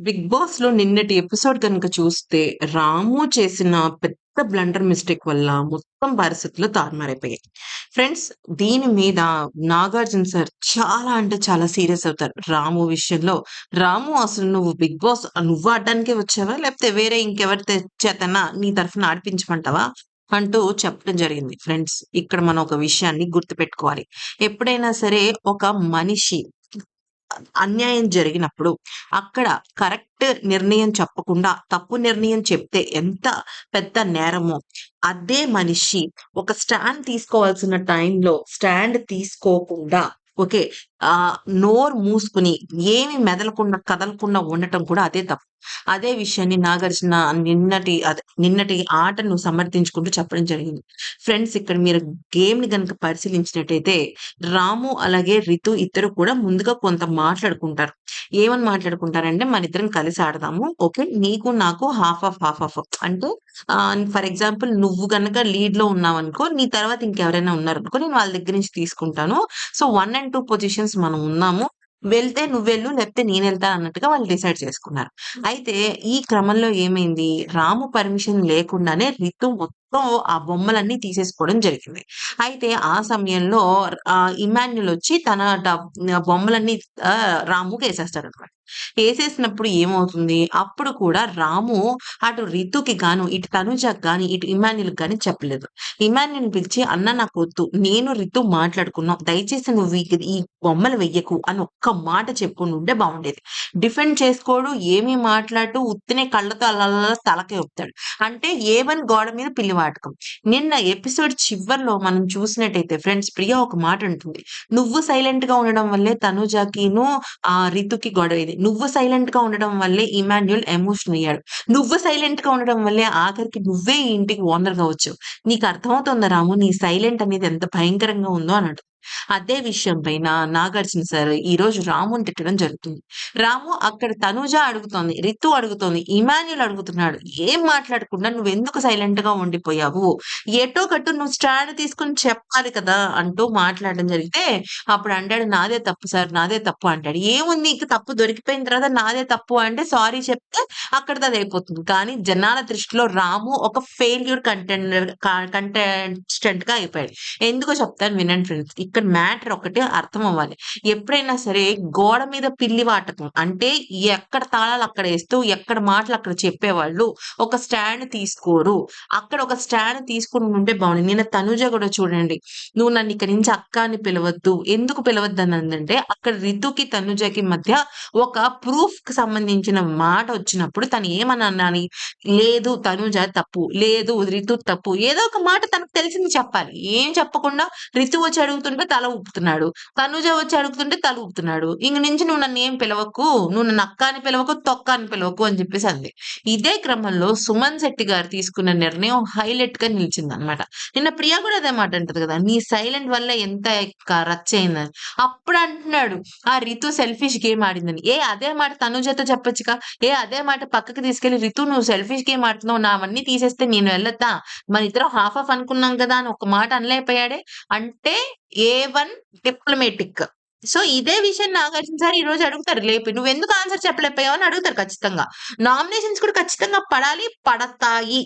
Big బాస్లో నిన్నటి episode కనుక చూస్తే రాము చేసిన పెద్ద బ్లండర్ మిస్టేక్ వల్ల మొత్తం పరిస్థితులు తారుమారైపోయాయి. ఫ్రెండ్స్ దీని మీద నాగార్జున సార్ చాలా అంటే చాలా సీరియస్ అవుతారు. రాము విషయంలో. రాము అసలు నువ్వు బిగ్ బాస్ నువ్వు ఆడడానికే వచ్చావా? లేకపోతే వేరే ఇంకెవరి చేతనా? నీ తరఫున ఆడిపించమంటావా? అంటూ చెప్పడం జరిగింది. ఫ్రెండ్స్ ఇక్కడ మనం ఒక విషయాన్ని గుర్తుపెట్టుకోవాలి. ఎప్పుడైనా సరే ఒక మనిషి అన్యాయం జరిగినప్పుడు అక్కడ కరెక్ట్ నిర్ణయం చెప్పకుండా తప్పు నిర్ణయం చెప్తే ఎంత పెద్ద నేరమో అదే మనిషి ఒక స్టాండ్ తీసుకోవాల్సిన టైంలో స్టాండ్ తీసుకోకుండా ఓకే ఆ నోరు మూసుకుని ఏమి మెదలకుండా కదలకుండా ఉండటం కూడా అదే తప్పు. అదే విషయాన్ని నాగార్జున నిన్నటి అదే నిన్నటి ఆటను సమర్థించుకుంటూ చెప్పడం జరిగింది. ఫ్రెండ్స్ ఇక్కడ మీరు గేమ్ని కనుక పరిశీలించినట్టయితే రాము అలాగే రితు ఇద్దరు కూడా ముందుగా కొంత మాట్లాడుకుంటారు. ఏమని మాట్లాడుకుంటారంటే మన ఇద్దరం కలిసి ఆడదాము. ఓకే నీకు నాకు హాఫ్ ఆఫ్ హాఫ్ ఆఫ్. అంటే ఫర్ ఎగ్జాంపుల్ నువ్వు గనక లీడ్లో ఉన్నావు అనుకో నీ తర్వాత ఇంకెవరైనా ఉన్నారనుకో నేను వాళ్ళ దగ్గర నుంచి తీసుకుంటాను. So one and two positions మనం ఉన్నాము. వెళ్తే నువ్వెళ్ళు లేకపోతే నేను వెళ్తా అన్నట్టుగా వాళ్ళు డిసైడ్ చేసుకున్నారు. అయితే ఈ క్రమంలో ఏమైంది? రాము పర్మిషన్ లేకుండానే రితు మొత్తం ఆ బొమ్మలన్నీ తీసేసుకోవడం జరిగింది. అయితే ఆ సమయంలో ఇమాన్యుల్ వచ్చి తన బొమ్మలన్నీ రాముకి వేసేస్తాడు అనమాట వేసేసినప్పుడు ఏమవుతుంది? అప్పుడు కూడా రాము అటు రితుకి గాను ఇటు తనుజకు గాని ఇటు ఇమాన్యుల్ గాని చెప్పలేదు. ఇమాన్యుల్ పిలిచి అన్న నాకు వద్దు. నేను రితు మాట్లాడుకున్నాం. దయచేసి నువ్వు ఈ బొమ్మలు వెయ్యకు. అని ఒక్క మాట చెప్పుకుని ఉంటే బాగుండేది. డిఫెండ్ చేసుకోడు ఏమీ మాట్లాడు ఉత్తినే కళ్ళతో అలా తలకే ఒప్పుతాడు అంటే ఏవన్ గోడ మీద పిల్లి వాటకం నిన్న ఎపిసోడ్ చివరిలో మనం చూసినట్టయితే ఫ్రెండ్స్ ప్రియా ఒక మాట ఉంటుంది. నువ్వు సైలెంట్గా ఉండడం వల్లే తనుజాకిను ఆ రితుకి గొడవ ఇది నువ్వు సైలెంట్గా ఉండడం వల్లే ఇమాన్యుల్ ఎమోషన్ అయ్యాడు. నువ్వు సైలెంట్గా ఉండడం వల్లే ఆఖరికి నువ్వే ఇంటికి ఓనర్గా వచ్చావు. నీకు అర్థమవుతుందా రాము? నీ సైలెంట్ అనేది ఎంత భయంకరంగా ఉందో అన్నాడు అదే విషయం పైన నాగార్జున సార్ ఈ రోజు రాముని తిట్టడం జరుగుతుంది. రాము అక్కడ తనుజ అడుగుతోంది రితు అడుగుతోంది ఇమాన్యుల్ అడుగుతున్నాడు ఏం మాట్లాడకుండా నువ్వు ఎందుకు సైలెంట్గా ఉండిపోయావు? ఎటో కట్టు నువ్వు స్టాండ్ తీసుకుని చెప్పాలి కదా అంటూ మాట్లాడడం జరిగితే అప్పుడు అంటాడు నాదే తప్పు సార్ నాదే తప్పు అంటాడు. ఏముంది? నీకు తప్పు దొరికిపోయిన తర్వాత నాదే తప్పు అంటే సారీ చెప్తే అక్కడ అది అయిపోతుంది. కానీ జనాల దృష్టిలో రాము ఒక ఫెయిల్యూర్ కంటెండర్ కంటెస్టెంట్గా అయిపోయాడు. ఎందుకో చెప్తాను వినండి ఫ్రెండ్స్ ఇక్కడ మ్యాటర్ ఒకటి అర్థం అవ్వాలి ఎప్పుడైనా సరే గోడ మీద పిల్లి వాటకం అంటే ఎక్కడ తాళాలు అక్కడ వేస్తూ ఎక్కడ మాటలు అక్కడ చెప్పేవాళ్ళు ఒక స్టాండ్ తీసుకోరు. అక్కడ ఒక స్టాండ్ తీసుకుని ఉంటే బాగుంది నేను తనుజ కూడా చూడండి. నువ్వు నన్ను ఇక్కడి నుంచి అక్క అని పిలవద్దు. ఎందుకు పిలవద్దు అని అంటే అక్కడ రితుకి తనుజకి మధ్య ఒక ప్రూఫ్కి సంబంధించిన మాట వచ్చినప్పుడు తను ఏమన్నాని లేదు తనుజ తప్పు. లేదు రితు తప్పు. ఏదో ఒక మాట తనకు తెలిసింది చెప్పాలి. ఏం చెప్పకుండా రితు వచ్చి అడుగుతుంటే తల ఊపుతున్నాడు. తనుజ వచ్చి అడుగుతుంటే తల ఊపుతున్నాడు. ఇంక నుంచి నువ్వు నన్ను ఏం పిలవకు? నువ్వు నన్ను అక్క అని పిలవకు తొక్క అని పిలవకు అని చెప్పేసి అంది. ఇదే క్రమంలో సుమన్ శెట్టి గారు తీసుకున్న నిర్ణయం హైలైట్గా నిలిచింది అనమాట నిన్న ప్రియా కూడా అదే మాట అంటది కదా నీ సైలెంట్ వల్ల ఎంత రచ్చ అయిందని. అప్పుడు అంటున్నాడు ఆ రితు సెల్ఫిష్ గేమ్ ఆడిందని. ఏ అదే మాట తనుజతో చెప్పొచ్చుగా. ఏ అదే మాట పక్కకి తీసుకెళ్ళి రితు నువ్వు సెల్ఫిష్ గేమ్ ఆడుతున్నావు? నావన్నీ తీసేస్తే నేను వెళ్ళొద్దా మన ఇద్దరం హాఫ్ ఆఫ్ అనుకున్నాం కదా అని ఒక మాట అనలేకపోయాడే. అంటే ఏ వన్ డిప్లొమేటిక్ సో ఇదే విషయం నాగార్జున సార్ ఈ రోజు అడుగుతారు. లేపి నువ్వు ఎందుకు ఆన్సర్ చెప్పలేకపోయావు అని అడుగుతారు ఖచ్చితంగా. నామినేషన్స్ కూడా ఖచ్చితంగా పడాలి పడతాయి.